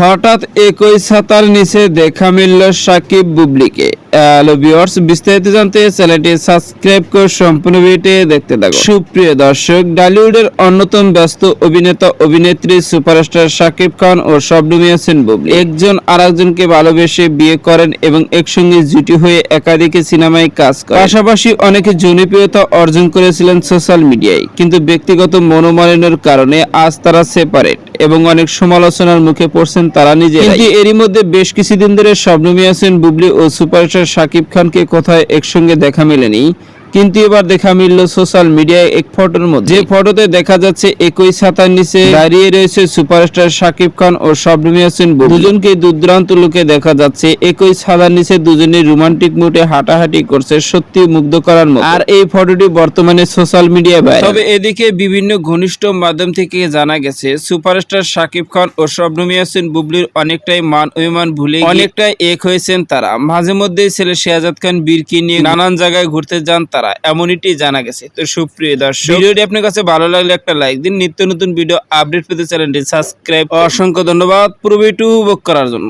হঠাৎ একই ছাতার নিচে দেখা মিলল সাকিব বুবলিকে। বিস্তারিত জানতে চ্যানেলটি সাবস্ক্রাইব করে সম্পূর্ণ ভিডিওটি দেখতে থাকুন সুপ্রিয় দর্শক টলিউডের অন্যতম ব্যস্ত অভিনেতা, অভিনেত্রী, সুপারস্টার সাকিব খান ও বুবলি। একজন ভালোবেসে বিয়ে করেন এবং একসঙ্গে জুটি হয়ে সিনেমায় কাজ করেন। পাশাপাশি অনেকে জনপ্রিয়তা অর্জন করেছিলেন সোশ্যাল মিডিয়ায়, কিন্তু ব্যক্তিগত মনোমালিন্যের কারণে আজ তারা সেপারেট এবং অনেক সমালোচনার মুখে পড়ছেন তারা নিজে এরই মধ্যে বেশ কিছুদিন ধরে শবনমী হোসেন বুবলি ও সুপারস্টার শাকিব খানকে কোথায় একসঙ্গে দেখা মেলেনি? কিন্তু এবার দেখা মিলল সোশ্যাল মিডিয়ায় এক ফটোর মধ্যে। যে ফটোতে দেখা যাচ্ছে একই ছাতার নিচে দাঁড়িয়ে রয়েছে সুপারস্টার শাকিব খান ও শবনমী হোসেন দুজনকে দুর্দান্ত লুকে দেখা যাচ্ছে। একই ছাতার নিচে দুজনে রোমান্টিক মুডে হাঁটাহাঁটি করছে সত্যি মুগ্ধ করার মতো। আর এই ফটোটি বর্তমানে সোশ্যাল মিডিয়ায় ভাইরাল তবে এদিকে বিভিন্ন ঘনিষ্ঠ মাধ্যম থেকে জানা গেছে সুপারস্টার শাকিব খান ও শবনমী হোসেন বুবলির অনেকটাই মান অভিমান ভুলে অনেকটাই এক হয়েছেন তারা। মাঝে মধ্যেই ছেলে শেহাজাদ খান বীরকে নিয়ে নানান জায়গায় ঘুরতে যান তারা। এমনইটি জানা গেছে। তো সুপ্রিয় দর্শক, ভিডিওটি আপনার কাছে ভালো লাগলে একটা লাইক দিন। নিত্য নতুন ভিডিও আপডেট পেতে চ্যানেলটি সাবস্ক্রাইব। অসংখ্য ধন্যবাদ পুরো ভিডিও উপভোগ করার জন্য।